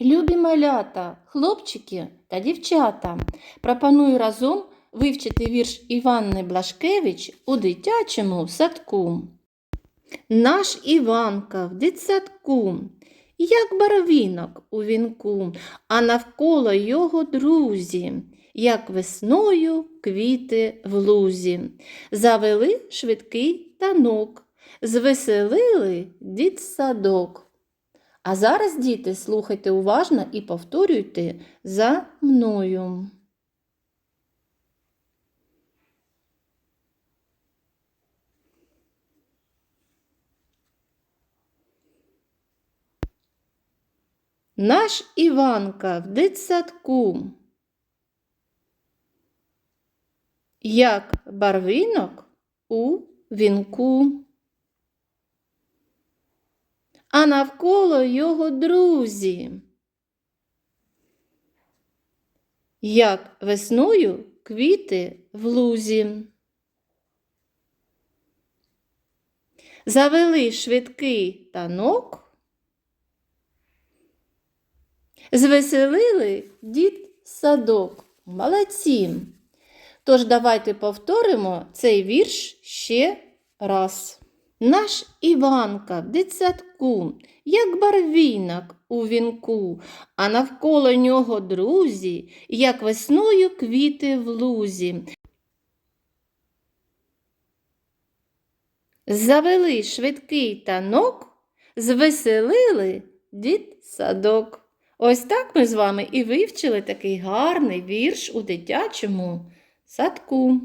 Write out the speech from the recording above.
Любі малята, хлопчики та дівчата, пропоную разом вивчити вірш Іванни Блашкевич у дитячому садку. Наш Іванка в дитсадку, як барвінок у вінку, а навколо його друзі, як весною квіти в лузі. Завели швидкий танок, звеселили дітсадок. А зараз, діти, слухайте уважно і повторюйте за мною. Наш Іванка в дитсадку, як барвінок у вінку. А навколо його друзі, як весною квіти в лузі. Завели швидкий танок, звеселили дід садок. Молодці! Тож давайте повторимо цей вірш ще раз. Наш Іванка в дитсадку, як барвінок у вінку, а навколо нього друзі, як весною квіти в лузі. Завели швидкий танок, звеселили дід садок. Ось так ми з вами і вивчили такий гарний вірш у дитячому садку.